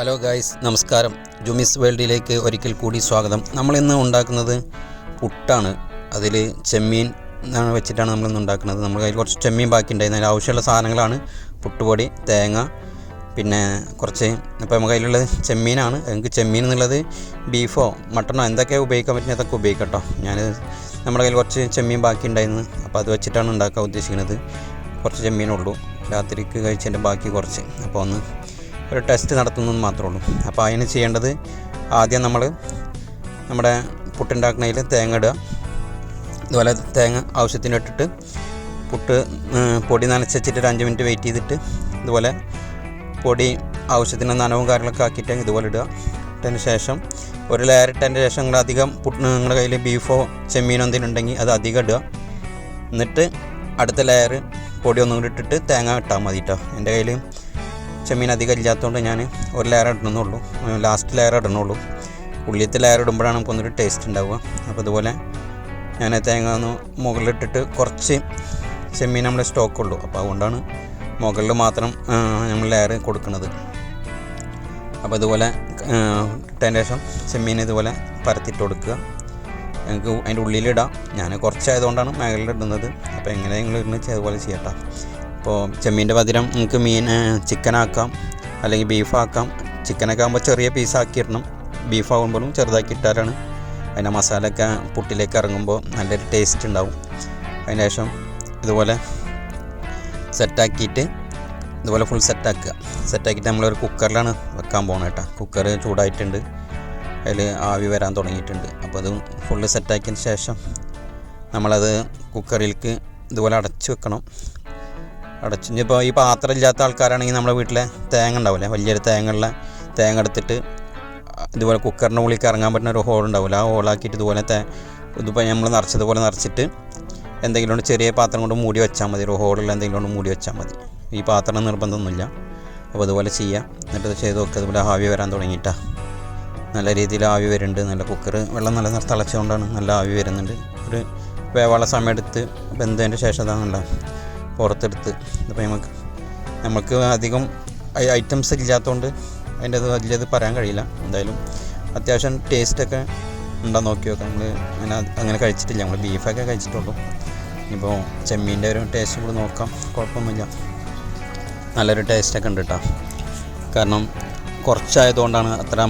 Hello guys നമസ്കാരം. ജുമിസ് വേൾഡിലേക്ക് ഒരിക്കൽ കൂടി സ്വാഗതം. നമ്മളിന്ന് ഉണ്ടാക്കുന്നത് പുട്ടാണ്. അതിൽ ചെമ്മീൻ വെച്ചിട്ടാണ് നമ്മളിന്ന് ഉണ്ടാക്കുന്നത്. നമ്മൾ കയ്യിൽ കുറച്ച് ചെമ്മീൻ ബാക്കി ഉണ്ടായിരുന്നു അതിന് ആവശ്യമുള്ള സാധനങ്ങളാണ്. പുട്ടുപൊടി തേങ്ങ പിന്നെ കുറച്ച് ഇപ്പോൾ നമ്മുടെ കയ്യിലുള്ളത് ചെമ്മീനാണ്. എനിക്ക് ചെമ്മീൻ എന്നുള്ളത് ബീഫോ മട്ടണോ എന്തൊക്കെ ഉപയോഗിക്കാൻ പറ്റുന്ന അതൊക്കെ ഉപയോഗിക്കട്ടോ ഞാൻ നമ്മുടെ കയ്യിൽ കുറച്ച് ചെമ്മീൻ ബാക്കി ഉണ്ടായിരുന്നു അപ്പോൾ അത് വെച്ചിട്ടാണ് ഉണ്ടാക്കാൻ ഉദ്ദേശിക്കുന്നത്. കുറച്ച് ചെമ്മീനുള്ളൂ രാത്രിക്ക് കഴിച്ചതിന്റെ ബാക്കി കുറച്ച്. അപ്പോൾ ഒന്ന് ഒരു ടെസ്റ്റ് നടത്തുന്നതെന്ന് മാത്രമേ ഉള്ളൂ. അപ്പോൾ അതിന് ചെയ്യേണ്ടത് ആദ്യം നമ്മൾ നമ്മുടെ പുട്ടുണ്ടാക്കണയിൽ തേങ്ങ ഇടുക. ഇതുപോലെ തേങ്ങ ആവശ്യത്തിന് ഇട്ടിട്ട് പുട്ട് പൊടി നനച്ച് വെച്ചിട്ട് ഒരു അഞ്ച് മിനിറ്റ് വെയിറ്റ് ചെയ്തിട്ട് ഇതുപോലെ പൊടി ആവശ്യത്തിന് നനവും കാര്യങ്ങളൊക്കെ ആക്കിയിട്ട് ഇതുപോലെ ഇടുക. ഇട്ടതിന് ശേഷം ഒരു ലെയർ ഇട്ടതിന് ശേഷം നിങ്ങൾ അധികം പുട്ട് നിങ്ങളുടെ കയ്യിൽ ബീഫോ ചെമ്മീനോ എന്തെങ്കിലും ഉണ്ടെങ്കിൽ അത് അധികം ഇടുക. എന്നിട്ട് അടുത്ത ലെയർ പൊടി ഒന്നും കൂടി ഇട്ടിട്ട് തേങ്ങ ഇട്ടാൽ മതി കേട്ടോ എന്റെ കയ്യിൽ ചെമ്മീൻ അധികം ഇല്ലാത്തതുകൊണ്ട് ഞാൻ ഒരു ലെയർ ഇടണമെന്നുള്ളൂ. ലാസ്റ്റ് ലെയർ ഇടണുള്ളൂ. ഉള്ളിയത്തെ ലെയർ ഇടുമ്പോഴാണ് നമുക്കൊന്നൊരു ടേസ്റ്റ് ഉണ്ടാവുക. അപ്പോൾ അതുപോലെ ഞാൻ തേങ്ങ ഒന്ന് മുകളിലിട്ടിട്ട് കുറച്ച് ചെമ്മീൻ സ്റ്റോക്ക് ഉള്ളൂ. അപ്പോൾ അതുകൊണ്ടാണ് മുകളിൽ മാത്രം നമ്മൾ ലെയർ കൊടുക്കുന്നത്. അപ്പോൾ അതുപോലെ ഇട്ടതിന് ശേഷം ചെമ്മീൻ ഇതുപോലെ പരത്തിയിട്ട് കൊടുക്കുക. ഞങ്ങൾക്ക് അതിന്റെ ഉള്ളിലിടാം ഞാൻ കുറച്ചായതുകൊണ്ടാണ് മേഖലയിൽ ഇടുന്നത്. അപ്പോൾ എങ്ങനെ നിങ്ങൾ ഇടുന്നത് അതുപോലെ ചെയ്യട്ടോ അപ്പോൾ ചെമ്മീന്റെ പകരം നിങ്ങൾക്ക് മീൻ ചിക്കനാക്കാം അല്ലെങ്കിൽ ബീഫാക്കാം. ചിക്കനൊക്കെ ആകുമ്പോൾ ചെറിയ പീസാക്കിയിടണം ബീഫാകുമ്പോഴും ചെറുതാക്കി ഇട്ടാലാണ് അതിന്റെ മസാലയൊക്കെ പുട്ടിലേക്ക് ഇറങ്ങുമ്പോൾ നല്ലൊരു ടേസ്റ്റ് ഉണ്ടാവും. അതിന് ശേഷം ഇതുപോലെ സെറ്റാക്കിയിട്ട് ഇതുപോലെ ഫുൾ സെറ്റാക്കുക സെറ്റാക്കിയിട്ട് നമ്മളൊരു കുക്കറിലാണ് വെക്കാൻ പോകുന്നത് കേട്ടോ. കുക്കർ ചൂടായിട്ടുണ്ട്. അതിൽ ആവി വരാൻ തുടങ്ങിയിട്ടുണ്ട്. അപ്പോൾ അത് ഫുള്ള് സെറ്റാക്കിയതിന് ശേഷം നമ്മളത് കുക്കറിലേക്ക് ഇതുപോലെ അടച്ച് വെക്കണം. അടച്ച്. ഇപ്പോൾ ഈ പാത്രം ഇല്ലാത്ത ആൾക്കാരാണെങ്കിൽ നമ്മുടെ വീട്ടിലെ തേങ്ങ ഉണ്ടാവില്ലേ? വലിയൊരു തേങ്ങയുള്ള തേങ്ങ എടുത്തിട്ട് ഇതുപോലെ കുക്കറിന്റെ ഉള്ളിൽ ഇറങ്ങാൻ പറ്റുന്ന ഒരു ഹോൾ ഉണ്ടാവില്ല? ആ ഹോളാക്കിയിട്ട് ഇതുപോലെ തേ ഇതിപ്പോൾ നമ്മൾ നിറച്ചതുപോലെ നിറച്ചിട്ട് എന്തെങ്കിലും കൊണ്ട് ചെറിയ പാത്രം കൊണ്ട് മൂടി വെച്ചാൽ മതി. ഒരു ഹോളുള്ള എന്തെങ്കിലും കൊണ്ട് മൂടി വെച്ചാൽ മതി. ഈ പാത്രം നിർബന്ധമൊന്നുമില്ല. അപ്പോൾ അതുപോലെ ചെയ്യാം എന്നിട്ട് ചെയ്ത് നോക്കുക. അതുപോലെ ആവി വരാൻ തുടങ്ങിയിട്ടാ. നല്ല രീതിയിൽ ആവി വരുന്നുണ്ട്. നല്ല കുക്കർ വെള്ളം നല്ല തിളച്ചുകൊണ്ടാണ് നല്ല ആവി വരുന്നുണ്ട്. ഒരു വേവാള സമയം എടുത്ത് വെന്തതിന്റെ ശേഷം അതാണ് നല്ല പുറത്തെടുത്ത്. ഇപ്പോൾ നമുക്ക് നമുക്ക് അധികം ഐറ്റംസ് ഇല്ലാത്തതുകൊണ്ട് അതിന്റെ അത് വലിയത് പറയാൻ കഴിയില്ല. എന്തായാലും അത്യാവശ്യം ടേസ്റ്റൊക്കെ ഉണ്ടോ നോക്കി നോക്കാം. നമ്മൾ അങ്ങനെ അങ്ങനെ കഴിച്ചിട്ടില്ല. നമ്മൾ ബീഫൊക്കെ കഴിച്ചിട്ടുള്ളൂ. ഇപ്പോൾ ചെമ്മീന്റെ ഒരു ടേസ്റ്റ് കൂടി നോക്കാം. കുഴപ്പമൊന്നുമില്ല. നല്ലൊരു ടേസ്റ്റൊക്കെ ഉണ്ട് കേട്ടോ കാരണം കുറച്ചായതുകൊണ്ടാണ് അത്ര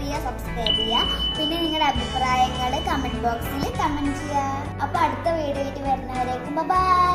ചെയ്യുക സബ്സ്ക്രൈബ് ചെയ്യുക. പിന്നെ നിങ്ങളുടെ അഭിപ്രായങ്ങൾ കമന്റ് ബോക്സിൽ കമന്റ് ചെയ്യുക. അപ്പോൾ അടുത്ത വീഡിയോയിട്ട് വരുന്നവരേക്കും ബൈ